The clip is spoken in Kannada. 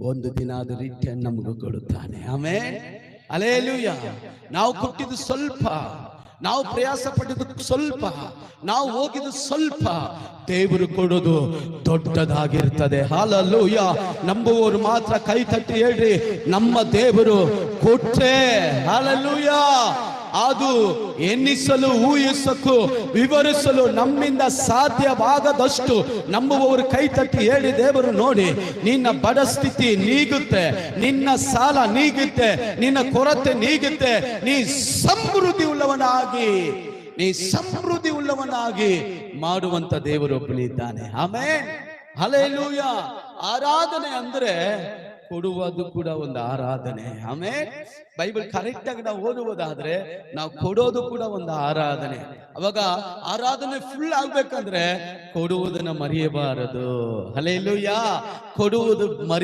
ಒಂದು ದಿನ ಅದು ರಿಟರ್ನ್ ನಮಗೂ ಕೊಡುತ್ತಾನೆ. ಆಮೇಲೆ ಅಲೇಲುಯ್ಯ. ನಾವು ಕೊಟ್ಟಿದ್ದು ಸ್ವಲ್ಪ. ನಾವು ಪ್ರಯಾಸ ಪಟ್ಟಿದ್ದು ಸ್ವಲ್ಪ. ನಾವು ಹೋಗಿದ್ದು ಸ್ವಲ್ಪ. ದೇವರು ಕೊಡೋದು ದೊಡ್ಡದಾಗಿರ್ತದೆ. ಹಾಲಲ್ಲೂಯ್ಯ ನಂಬುವವರು ಮಾತ್ರ ಕೈ ತಟ್ಟಿ ಹೇಳ್ರಿ. ನಮ್ಮ ದೇವರು ಕೊಟ್ರೆ ಹಾಲಲ್ಲೂಯ್ಯ ಅದು ಎನ್ನಿಸಲು, ಊಹಿಸಲು, ವಿವರಿಸಲು ನಮ್ಮಿಂದ ಸಾಧ್ಯವಾಗದಷ್ಟು ನಂಬುವವರು ಕೈ ತಟ್ಟಿ ಹೇಳಿ, ದೇವರು ನೋಡಿ, ನಿನ್ನ ಬಡ ಸ್ಥಿತಿ ನೀಗುತ್ತೆ, ನಿನ್ನ ಸಾಲ ನೀಗುತ್ತೆ, ನಿನ್ನ ಕೊರತೆ ನೀಗುತ್ತೆ, ನೀ ಸಮೃದ್ಧಿ ಉಳ್ಳವನಾಗಿ, ನೀ ಸಮೃದ್ಧಿ ಉಳ್ಳವನಾಗಿ ಮಾಡುವಂತ ದೇವರೊಬ್ಬನಿದ್ದಾನೆ. ಆಮೇಲೆ ಹಲೇಲೂಯ ಆರಾಧನೆ ಅಂದ್ರೆ ಕೊಡುವುದು ಕೂಡ ಒಂದು ಆರಾಧನೆ. ಆಮೇಲೆ ಬೈಬಲ್ ಕರೆಕ್ಟ್ ಆಗಿ ನಾವು ಓದುವುದಾದ್ರೆ ನಾವು ಕೊಡೋದು ಕೂಡ ಒಂದು ಆರಾಧನೆ. ಅವಾಗ ಆರಾಧನೆ ಫುಲ್ ಆಗ್ಬೇಕಂದ್ರೆ ಕೊಡುವುದನ್ನ ಮರೆಯಬಾರದು. ಹಲೇಲೂಯ ಕೊಡುವುದು ಮರಿ